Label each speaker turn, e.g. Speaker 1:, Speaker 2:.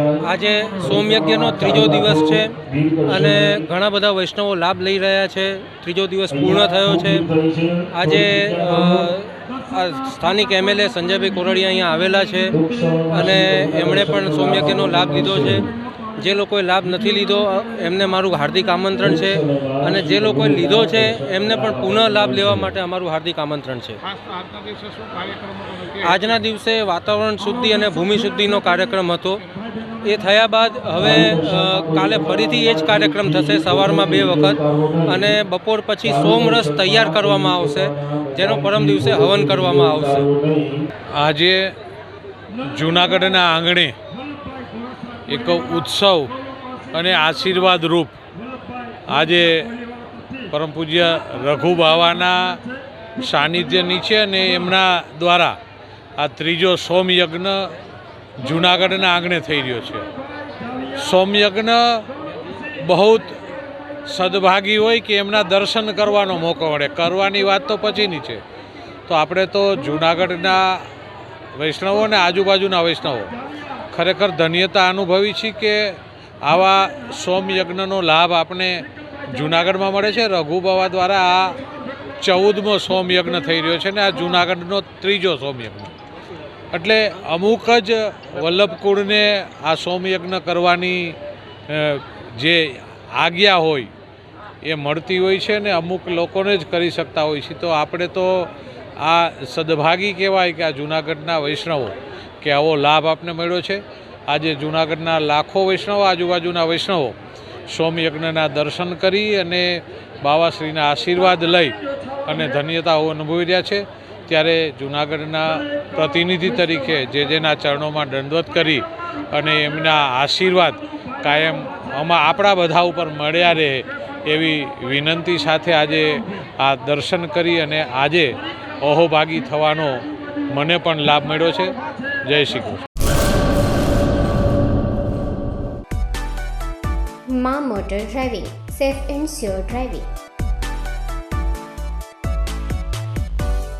Speaker 1: આજે સોમયજ્ઞનો ત્રીજો દિવસ છે અને ઘણા બધા વૈષ્ણવો લાભ લઈ રહ્યા છે. ત્રીજો દિવસ પૂર્ણ થયો છે. આજે સ્થાનિક એમએલએ સંજયભાઈ કોરડિયા અહીંયા આવેલા છે અને એમણે પણ સોમયજ્ઞનો લાભ લીધો છે. જે લોકોએ લાભ નથી લીધો એમને મારું હાર્દિક આમંત્રણ છે અને જે લોકોએ લીધો છે, એમને પણ પુનઃ લાભ લેવા માટે અમારું હાર્દિક આમંત્રણ છે.
Speaker 2: આજના દિવસે
Speaker 1: વાતાવરણ શુદ્ધિ અને ભૂમિ શુદ્ધિનો કાર્યક્રમ હતો. એ થયા બાદ હવે કાલે ફરીથી એ જ કાર્યક્રમ થશે સવારમાં બે વખત અને બપોર પછી સોમરસ તૈયાર કરવામાં આવશે, જેનો પરમ દિવસે હવન કરવામાં આવશે.
Speaker 2: આજે જૂનાગઢના આંગણે એક ઉત્સવ અને આશીર્વાદ રૂપ આજે પરમ પૂજ્ય રઘુ બાવાના સાનિધ્ય નીચે અને એમના દ્વારા આ ત્રીજો સોમયજ્ઞ જૂનાગઢના આંગણે થઈ રહ્યો છે. સોમયજ્ઞ બહુ સદભાગી હોય કે એમના દર્શન કરવાનો મોકો મળે. કરવાની વાત તો પછીની છે. તો આપણે તો જૂનાગઢના વૈષ્ણવો અને આજુબાજુના વૈષ્ણવો ખરેખર ધન્યતા અનુભવી છે કે આવા સોમયજ્ઞનો લાભ આપણે જૂનાગઢમાં મળે છે. રઘુબાવા દ્વારા આ ચૌદમો સોમયજ્ઞ થઈ રહ્યો છે ને આ જૂનાગઢનો ત્રીજો સોમયજ્ઞ. એટલે અમુક જ વલ્લભકુળને આ સોમયજ્ઞ કરવાની જે આજ્ઞા હોય એ મળતી હોય છે ને અમુક લોકોને જ કરી શકતા હોય છે. તો આપણે તો આ સદભાગી કહેવાય કે આ જૂનાગઢના વૈષ્ણવો કે આવો લાભ આપને મળ્યો છે. આજે જૂનાગઢના લાખો વૈષ્ણવો, આજુબાજુના વૈષ્ણવો સોમયજ્ઞના દર્શન કરી અને બાવાશ્રીના આશીર્વાદ લઈ અને ધન્યતાઓ અનુભવી રહ્યા છે. ત્યારે જૂનાગઢના પ્રતિનિધિ તરીકે જે જેના ચરણોમાં દંડવત કરી અને એમના આશીર્વાદ કાયમ આમાં આપણા બધા ઉપર મળ્યા રહે એવી વિનંતી સાથે આજે આ દર્શન કરી અને આજે અહોભાગી થવાનો મને પણ લાભ મળ્યો છે. જય શ્રી કૃષ્ણ.
Speaker 3: મા motor driving, safe and sure driving.